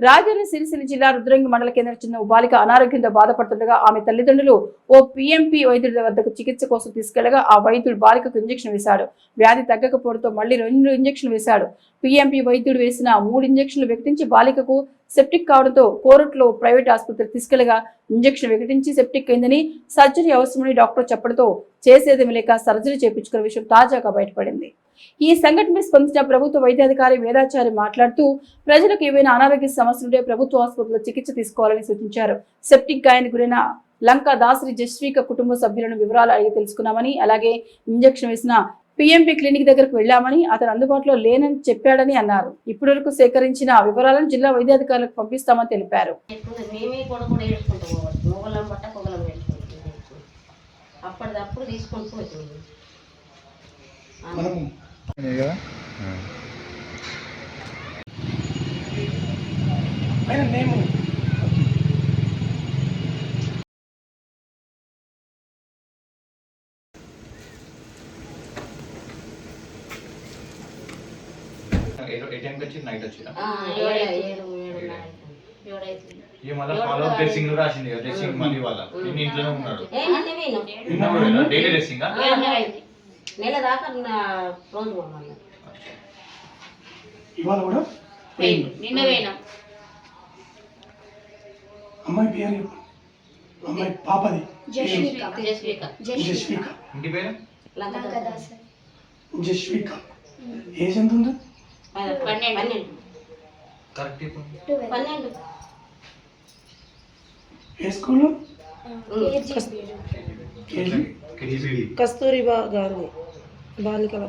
రాజధాని సిరిసిల్ల జిల్లా రుద్రంగి మండల కేంద్రం చెందిన బాలిక అనారోగ్యంతో బాధపడుతుండగా ఆమె తల్లిదండ్రులు ఓ పీఎంపీ వైద్యుడి వద్దకు చికిత్స కోసం తీసుకెళ్ళగా ఆ వైద్యుడు బాలికకు ఇంజెక్షన్ వేశాడు. వ్యాధి తగ్గకపోవడంతో మళ్ళీ రెండు ఇంజెక్షన్లు వేశాడు. పీఎంపీ వైద్యుడు వేసిన మూడు ఇంజెక్షన్లు వికటించి బాలికకు సెప్టిక్ కావడంతో కోరట్లో ప్రైవేట్ ఆసుపత్రికి తీసుకెళ్ళగా ఇంజెక్షన్ వికటించి సెప్టిక్ అయిందని సర్జరీ అవసరమని డాక్టర్ చెప్పడంతో చేసేదేమి లేక సర్జరీ చేయించుకున్న విషయం తాజాగా బయటపడింది. ఈ సంఘటనపై స్పందించిన ప్రభుత్వ వైద్యాధికారి వేదాచారి మాట్లాడుతూ ప్రజలకు ఏవైనా అనారోగ్య సమస్యలుంటే ప్రభుత్వ ఆసుపత్రిలో చికిత్స తీసుకోవాలని సూచించారు. సెప్టిక్ గాయానికి గురైన లంక దాసరి జస్వీక కుటుంబ సభ్యులను వివరాలు అడిగి తెలుసుకున్నామని అలాగే ఇంజెక్షన్ వేసిన పిఎంపీ క్లినిక్ దగ్గరకు వెళ్ళామని అతను అందుబాటులో లేనని చెప్పాడని అన్నారు. ఇప్పటివరకు సేకరించిన వివరాలను జిల్లా వైద్యాధికారులకు పంపిస్తామని తెలిపారు. అప్పటిదప్పుడు మనము కదా మేము ఏ- టైంకి వచ్చి నైట్ వచ్చిరా ఆ, మళ్ళీ ఫాలో అప్ డ్రెస్సింగ్ రాసింది కదా డ్రెస్సింగ్ మళ్ళీ వాళ్ళ నిన్న ఇంట్లోనే ఉన్నాడు డైలీ డ్రెస్సింగ్ నెల దాకా నా రోజు పోమన్నా. ఇవాళ కూడా? నిన్న పోయినాం. అమ్మాయి పేరు. అమ్మాయి పాపది. జస్విక. జస్విక. ఏజ్ ఎంత ఉంది? పన్నెండు. ఏ కేజీబీడి కస్తూరిబా గాంధీ బాలికల